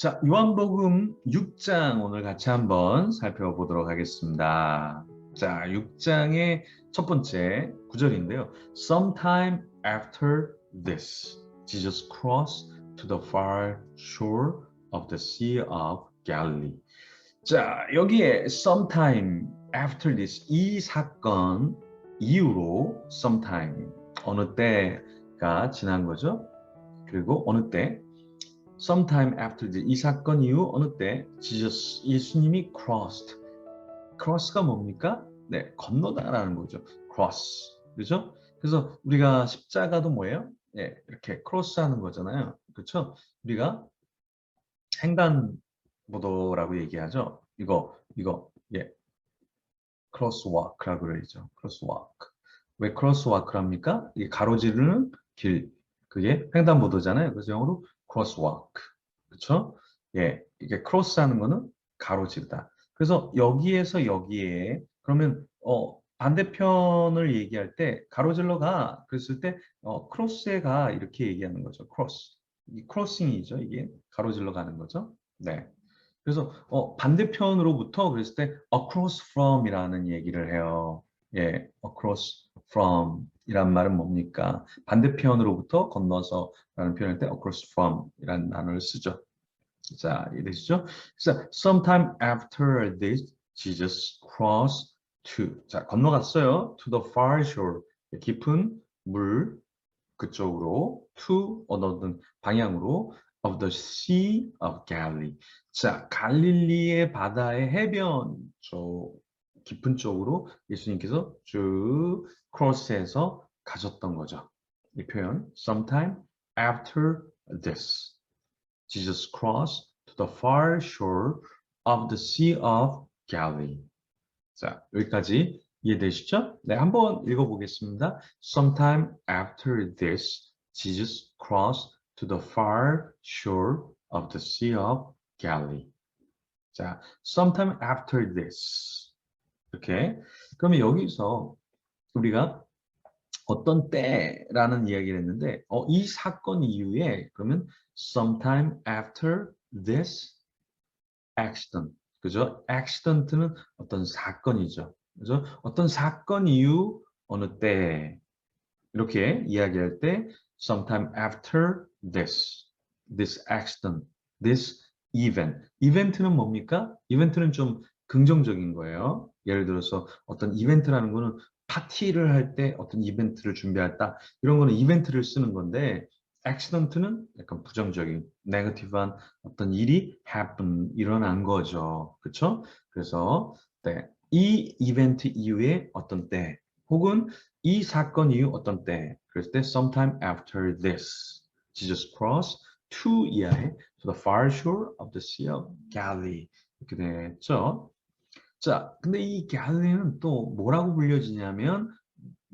자, 요한복음 6장 오늘 같이 한번 살펴보도록 하겠습니다. 자, 6장의 첫 번째 구절인데요. Sometime after this, Jesus crossed to the far shore of the Sea of Galilee. 자, 여기에 sometime after this 이 사건 이후로 sometime 어느 때가 지난 거죠? 그리고 어느 때 sometime after this 이 사건 이후 어느 때 Jesus 예수님이 crossed cross가 뭡니까? 네, 건너다라는 거죠. cross. 그죠? 그래서 우리가 십자가도 뭐예요? 네, 이렇게 cross 하는 거잖아요. 그렇죠? 우리가 횡단보도라고 얘기하죠. 이거 이거 예. crosswalk라고 그러죠. crosswalk. 왜 crosswalk랍니까? 이게 가로지르는 길. 그게 횡단보도잖아요. 그래서 영어로 crosswalk. 그렇죠? 예. 이게 cross 하는 거는 가로지르다. 그래서 여기에서 여기에 그러면 어 반대편을 얘기할 때 가로질러 가 그랬을 때 어, 크로스에 가 이렇게 얘기하는 거죠. 크로스. 이 크로싱이죠. 이게 가로질러 가는 거죠. 네. 그래서 어, 반대편으로부터 그랬을 때 across from이라는 얘기를 해요. 예, across from 이란 말은 뭡니까? 반대편으로부터 건너서 라는 표현할 때 across from이라는 단어를 쓰죠. 자, 이해되시죠? 그래서 sometime after this, Jesus crossed to 자 건너갔어요. to the far shore 깊은 물 그쪽으로 to 어떤 방향으로 of the sea of Galilee. 자 갈릴리의 바다의 해변 저 깊은 쪽으로 예수님께서 쭉 크로스해서 가셨던 거죠. 이 표현 sometime after this Jesus crossed to the far shore of the sea of Galilee. 자, 여기까지 이해되시죠? 네, 한번 읽어보겠습니다. Sometime after this, Jesus crossed to the far shore of the Sea of Galilee. 자, sometime after this. 이렇게. 그러면 여기서 우리가 어떤 때라는 이야기를 했는데, 어, 이 사건 이후에 그러면 sometime after this accident. 그죠? accident는 어떤 사건이죠. 그죠? 어떤 사건 이후 어느 때 이렇게 이야기할 때 sometime after this this accident this event 이벤트는 뭡니까? 이벤트는 좀 긍정적인 거예요. 예를 들어서 어떤 이벤트라는 거는 파티를 할 때 어떤 이벤트를 준비했다 이런 거는 이벤트를 쓰는 건데 accident는 약간 부정적인 negative한 어떤 일이 happen 일어난 거죠. 그렇죠? 그래서 네, 이 이벤트 이후에 어떤 때 혹은 이 사건 이후 어떤 때 그랬을 때 sometime after this Jesus crossed to 이하에 to the far shore of the sea of Galilee 이렇게 됐죠. 자, 근데 이 Galilee는 또 뭐라고 불려지냐면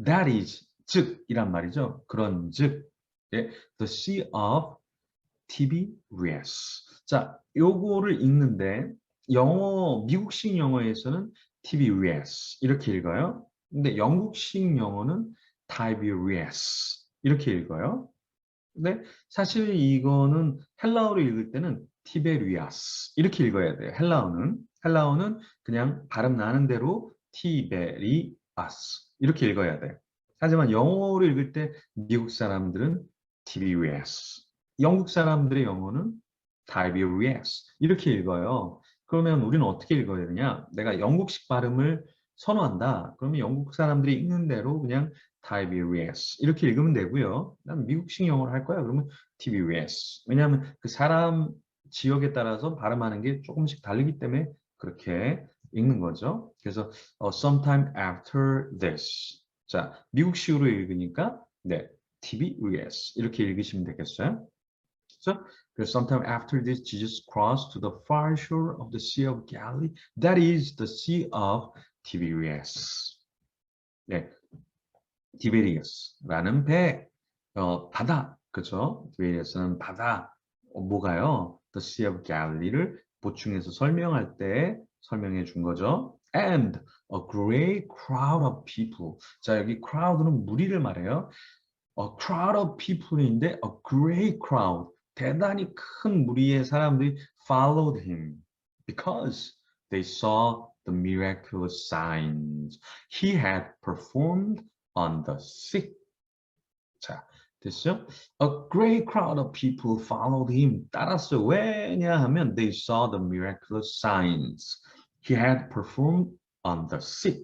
that is 즉 이란 말이죠. 그런 즉 예, The Sea of Tiberias. 자, 요거를 읽는데 영어 미국식 영어에서는 Tiberias 이렇게 읽어요. 근데 영국식 영어는 Tiberias 이렇게 읽어요. 근데 사실 이거는 헬라어로 읽을 때는 티베리아스 이렇게 읽어야 돼요. 헬라어는 헬라어는 그냥 발음 나는 대로 티베리아스 이렇게 읽어야 돼요. 하지만 영어로 읽을 때 미국 사람들은 TBS. 영국 사람들의 영어는 TBS. 이렇게 읽어요. 그러면 우리는 어떻게 읽어야 되냐? 내가 영국식 발음을 선호한다. 그러면 영국 사람들이 읽는 대로 그냥 TBS 이렇게 읽으면 되고요. 난 미국식 영어를 할 거야. 그러면 TBS. 왜냐하면 그 사람 지역에 따라서 발음하는 게 조금씩 다르기 때문에 그렇게 읽는 거죠. 그래서 uh, sometime after this. 자, 미국식으로 읽으니까 네, TBS 이렇게 읽으시면 되겠어요. 그렇죠? 그래서 sometime after this Jesus crossed to the far shore of the Sea of Galilee. That is the Sea of Tiberias. 네, 티베리아스라는 배, 어, 바다, 그렇죠? 티베리아스는 바다, 어, 뭐가요? The Sea of Galilee를 보충해서 설명할 때 설명해 준 거죠. And a great crowd of people. 자, 여기 crowd는 무리를 말해요. a crowd of people인데 a great crowd 대단히 큰 무리의 사람들이 followed him because they saw the miraculous signs he had performed on the sick. 자, 됐죠? A great crowd of people followed him. 따랐어요. 왜냐하면 they saw the miraculous signs he had performed on the sick.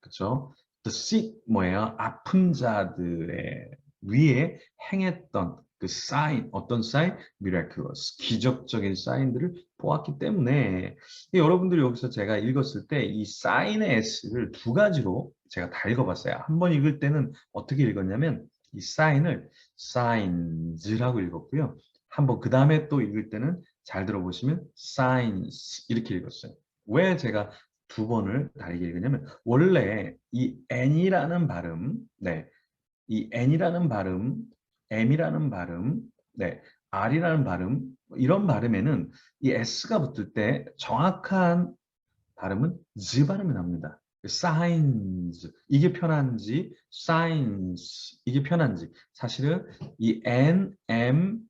그죠? The sick 뭐예요? 아픈 자들의 위에 행했던 그 사인, 어떤 사인? miraculous, 기적적인 사인들을 보았기 때문에 여러분들이 여기서 제가 읽었을 때 이 사인의 s를 두 가지로 제가 다 읽어봤어요. 한 번 읽을 때는 어떻게 읽었냐면 이 사인을 signs라고 읽었고요. 한번 그 다음에 또 읽을 때는 잘 들어보시면 signs 이렇게 읽었어요. 왜 제가 두 번을 다르게 읽으냐면 원래 이 n이라는 발음, 네, 이 n이라는 발음, m이라는 발음, 네, r이라는 발음 이런 발음에는 이 s가 붙을 때 정확한 발음은 z 발음이 납니다. Signs 이게 편한지 signs 이게 편한지 사실은 이 n, m,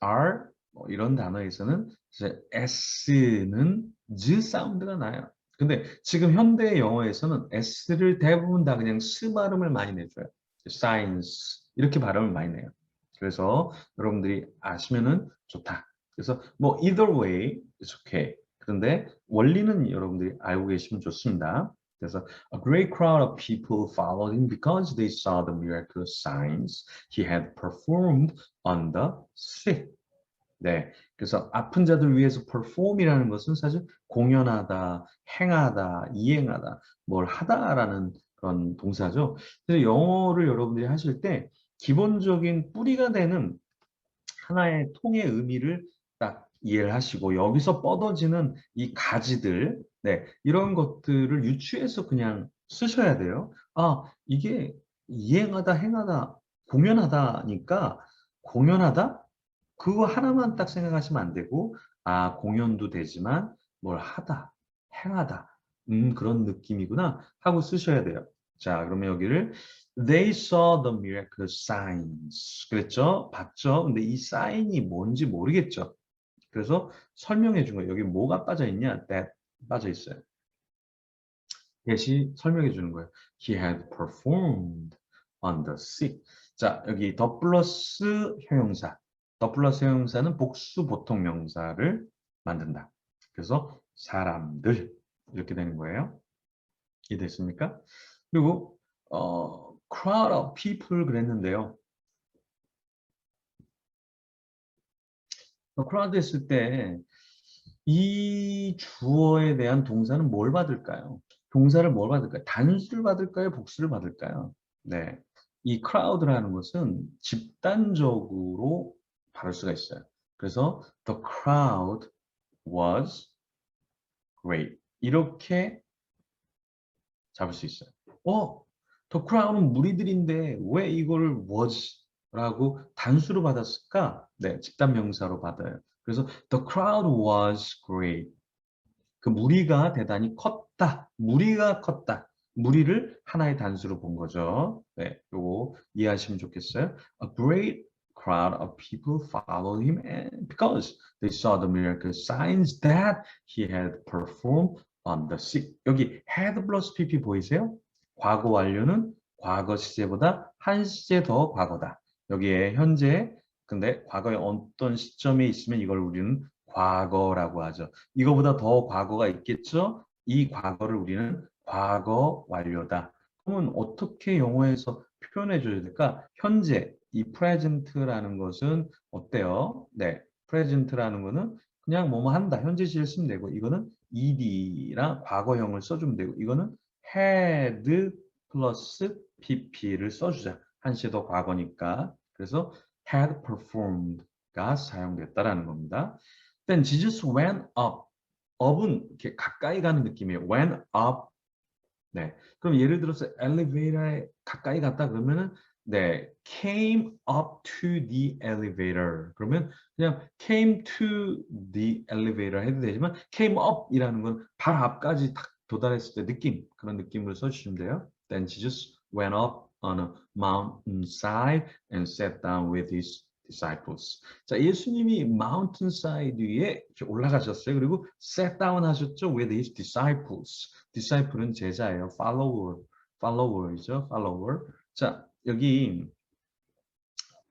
r 뭐 이런 단어에서는 s는 z 사운드가 나요. 근데 지금 현대 영어에서는 s를 대부분 다 그냥 스 발음을 많이 내줘요. science 이렇게 발음을 많이 내요. 그래서 여러분들이 아시면은 좋다. 그래서 뭐 either way it's okay. 그런데 원리는 여러분들이 알고 계시면 좋습니다. 그래서 a great crowd of people followed him because they saw the miraculous signs he had performed on the sick. 네, 그래서 아픈 자들 위해서 perform이라는 것은 사실 공연하다, 행하다, 이행하다, 뭘 하다라는 그런 동사죠. 그래서 영어를 여러분들이 하실 때 기본적인 뿌리가 되는 하나의 통의 의미를 딱 이해를 하시고 여기서 뻗어지는 이 가지들, 네, 이런 것들을 유추해서 그냥 쓰셔야 돼요. 아, 이게 이행하다, 행하다, 공연하다니까 공연하다? 그거 하나만 딱 생각하시면 안 되고 아 공연도 되지만 뭘 하다 행하다 음 그런 느낌이구나 하고 쓰셔야 돼요. 자 그러면 여기를 they saw the miracle signs. 그랬죠? 봤죠? 근데 이 사인이 뭔지 모르겠죠? 그래서 설명해 준 거예요. 여기 뭐가 빠져 있냐? That 빠져 있어요 대시 설명해 주는 거예요 he had performed on the sick 자 여기 더 플러스 형용사 더 플러스 형용사는 복수 보통 명사를 만든다. 그래서 사람들 이렇게 되는 거예요. 이해됐습니까? 그리고 어, crowd of people 그랬는데요. crowd 했을 때 이 주어에 대한 동사는 뭘 받을까요? 동사를 뭘 받을까요? 단수를 받을까요? 복수를 받을까요? 네. 이 crowd라는 것은 집단적으로 다를 수가 있어요. 그래서 the crowd was great. 이렇게 잡을 수 있어요. 어, the crowd은 무리들인데 왜 이걸 was 라고 단수로 받았을까? 네, 집단 명사로 받아요. 그래서 the crowd was great. 그 무리가 대단히 컸다. 무리가 컸다. 무리를 하나의 단수로 본 거죠. 네, 요거 이해하시면 좋겠어요. A great crowd of people followed him and because they saw the miracle signs that he had performed on the sick. 여기 had plus pp 보이세요? 과거 완료는 과거 시제보다 한 시제 더 과거다. 여기에 현재 근데 과거에 어떤 시점에 있으면 이걸 우리는 과거라고 하죠. 이거보다 더 과거가 있겠죠? 이 과거를 우리는 과거 완료다. 그러면 어떻게 영어에서 표현해 줘야 될까? 현재 이 present라는 것은 어때요? 네, present라는 거는 그냥 뭐뭐 한다. 현재 시를 쓰면 되고 이거는 ed랑 과거형을 써주면 되고 이거는 had 플러스 pp를 써주자. 한시 더 과거니까. 그래서 had performed가 사용됐다라는 겁니다. Then Jesus went up. up은 이렇게 가까이 가는 느낌이에요. went up. 네. 그럼 예를 들어서 엘리베이터에 가까이 갔다 그러면은 네, came up to the elevator. 그러면 그냥 came to the elevator 해도 되지만 came up이라는 건 바로 앞까지 딱 도달했을 때 느낌, 그런 느낌으로 써주시면 돼요. Then Jesus went up on a mountainside and sat down with his disciples. 자, 예수님이 mountainside 위에 올라가셨어요. 그리고 sat down 하셨죠. with his disciples. disciple은 제자예요. follower, follower이죠. follower. 자, 여기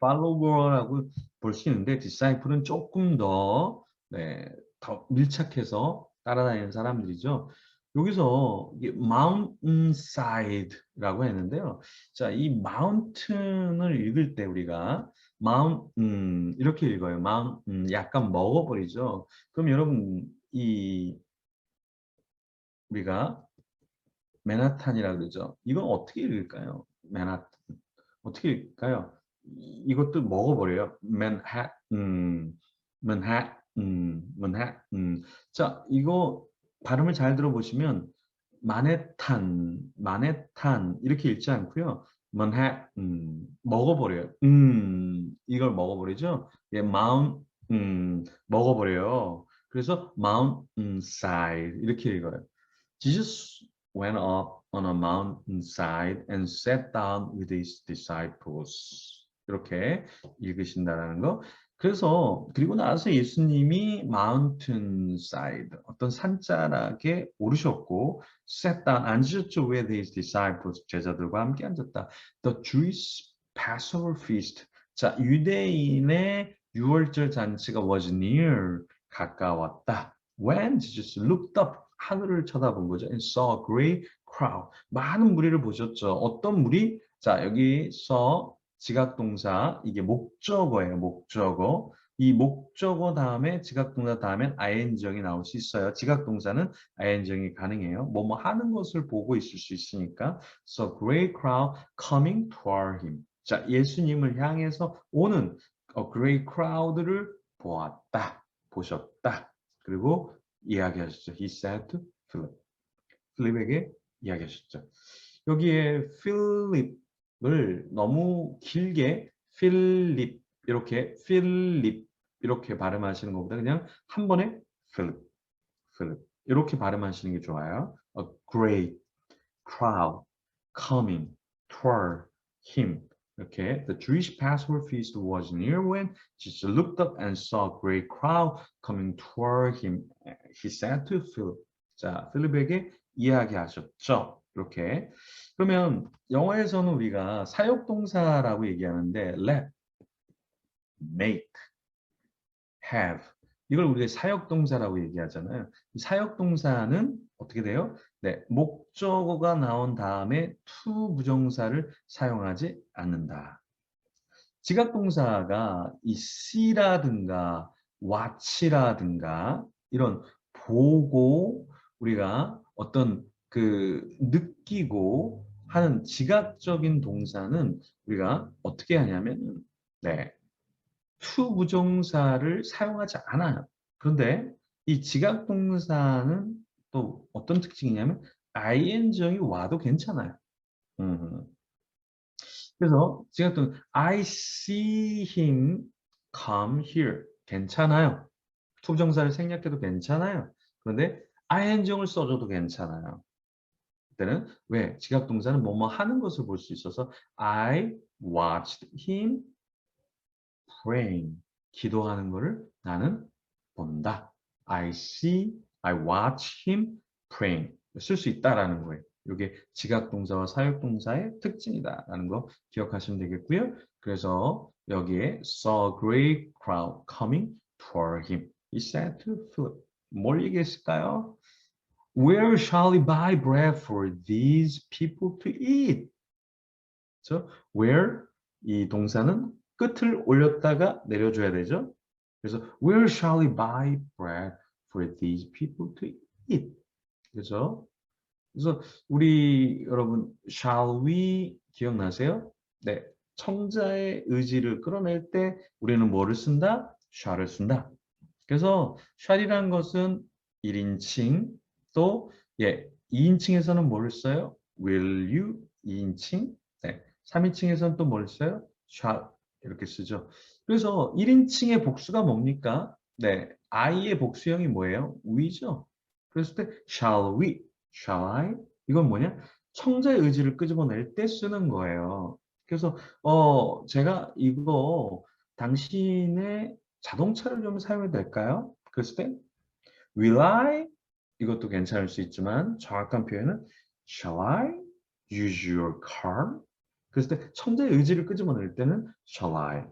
follower라고 볼 수 있는데 disciple은 조금 더, 네, 더 밀착해서 따라다니는 사람들이죠. 여기서 이게 mountainside라고 했는데요. 자, 이 mountain을 읽을 때 우리가 mount 음, 이렇게 읽어요. mount 음, 약간 먹어버리죠. 그럼 여러분 이 우리가 맨하탄이라 그러죠. 이건 어떻게 읽을까요? 맨하탄 어떻게 읽을까요? 이- 이것도 먹어버려요. 맨하 음, 맨하 음, 맨하 음. 자, 이거 발음을 잘 들어보시면 마네탄, 마네탄 이렇게 읽지 않고요. 만하 음, 먹어버려요. 음, 이걸 먹어버리죠. 예, 마운 음, 먹어버려요. 그래서 mountainside 이렇게 읽어요. Jesus went up on a mountainside and sat down with his disciples. 이렇게 읽으신다라는 거. 그래서 그리고 나서 예수님이 mountainside 어떤 산자락에 오르셨고 down 앉으셨죠 with his disciples 제자들과 함께 앉았다. The Jewish Passover feast. 자 유대인의 유월절 잔치가 was near 가까웠다. When Jesus looked up 하늘을 쳐다본 거죠. and saw a great crowd. 많은 무리를 보셨죠. 어떤 무리? 자 여기서 지각동사 이게 목적어예요. 목적어. 이 목적어 다음에 지각동사 다음엔 ing형이 나올 수 있어요. 지각동사는 ing형이 가능해요. 뭐뭐 하는 것을 보고 있을 수 있으니까. So great crowd coming toward him. 자, 예수님을 향해서 오는 a great crowd를 보았다. 보셨다. 그리고 이야기하셨죠. He said to Philip. 필립에게 이야기하셨죠. 여기에 필립 을 너무 길게 필립 이렇게 필립 이렇게 발음하시는 것보다 그냥 한 번에 필립, 필립 이렇게 발음하시는 게 좋아요. A great crowd coming toward him. 이렇게 the Jewish Passover feast was near when Jesus looked up and saw a great crowd coming toward him. He said to Philip. 자, 필립에게 이야기하셨죠. 이렇게. 그러면 영어에서는 우리가 사역동사라고 얘기하는데 let, make, have 이걸 우리가 사역동사라고 얘기하잖아요. 이 사역동사는 어떻게 돼요? 네, 목적어가 나온 다음에 to 부정사를 사용하지 않는다. 지각동사가 이 see라든가 watch라든가 이런 보고 우리가 어떤 그 느끼고 하는 지각적인 동사는 우리가 어떻게 하냐면 네. to 부정사를 사용하지 않아요. 그런데 이 지각 동사는 또 어떤 특징이냐면 ing형이 와도 괜찮아요. 음. 그래서 지각 동사 I see him come here 괜찮아요. to 부정사를 생략해도 괜찮아요. 그런데 ing형을 써줘도 괜찮아요. 그때는 왜 지각 동사는 뭐뭐 하는 것을 볼 수 있어서 I watched him praying 기도하는 것을 나는 본다. I see, I watch him praying 쓸 수 있다라는 거예요. 이게 지각 동사와 사역 동사의 특징이다라는 거 기억하시면 되겠고요. 그래서 여기에 saw a great crowd coming toward him. He said to Philip. 뭘 얘기했을까요? Where shall we buy bread for these people to eat? 그렇죠? Where 이 동사는 끝을 올렸다가 내려줘야 되죠. 그래서 where shall we buy bread for these people to eat? 그래서 그래서 우리 여러분 shall we 기억나세요? 네, 청자의 의지를 끌어낼 때 우리는 뭐를 쓴다? shall을 쓴다. 그래서 shall이라는 것은 1인칭 또 예, 2인칭에서는 뭘 써요? will you 2인칭 네, 3인칭에서는 또 뭘 써요? shall 이렇게 쓰죠. 그래서 1인칭의 복수가 뭡니까? 네, I의 복수형이 뭐예요? we죠. 그랬을 때 shall we, shall I? 이건 뭐냐? 청자의 의지를 끄집어낼 때 쓰는 거예요. 그래서 어 제가 이거 당신의 자동차를 좀 사용해도 될까요? 그랬을 때 will I 이것도 괜찮을 수 있지만 정확한 표현은 shall I use your car? 그랬을 때 천재의 의지를 끄집어낼 때는 shall I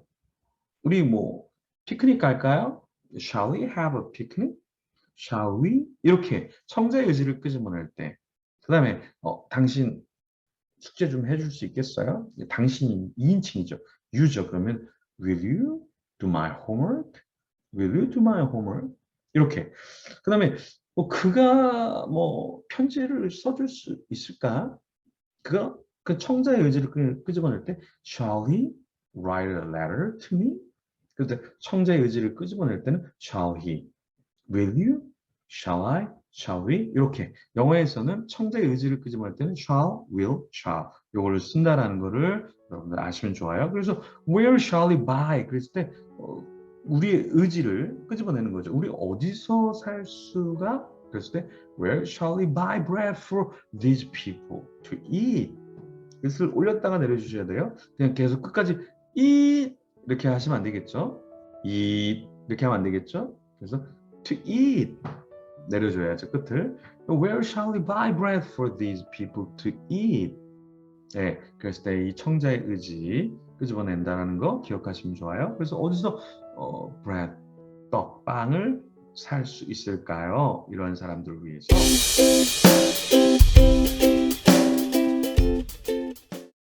우리 뭐 피크닉 갈까요? Shall we have a picnic? Shall we? 이렇게 청자의 의지를 끄집어낼 때. 그 다음에 어, 당신 숙제 좀 해줄 수 있겠어요? 당신이 2인칭이죠. you죠. 그러면 will you do my homework? Will you do my homework? 이렇게. 그 다음에 뭐 그가 뭐 편지를 써줄 수 있을까? 그가 그 청자의 의지를 끄- 끄집어낼 때 shall he write a letter to me? 그때 청자의 의지를 끄집어낼 때는 shall he, will you, shall I, shall we 이렇게 영어에서는 청자의 의지를 끄집어낼 때는 shall, will, shall 요거를 쓴다라는 거를 여러분들 아시면 좋아요. 그래서 where shall we buy 그랬을 때 어, 우리의 의지를 끄집어내는 거죠. 우리 어디서 살 수가 그랬을 때 where shall we buy bread for these people to eat 그것을 올렸다가 내려주셔야 돼요. 그냥 계속 끝까지 eat 이렇게 하시면 안 되겠죠. eat 이렇게 하면 안 되겠죠. 그래서 to eat 내려줘야죠 끝을. Where shall we buy bread for these people to eat? 네, 그랬을 때 이 청자의 의지 끄집어낸다는 거 기억하시면 좋아요. 그래서 어디서 어, bread, 떡, 빵을 살 수 있을까요? 이런 사람들을 위해서.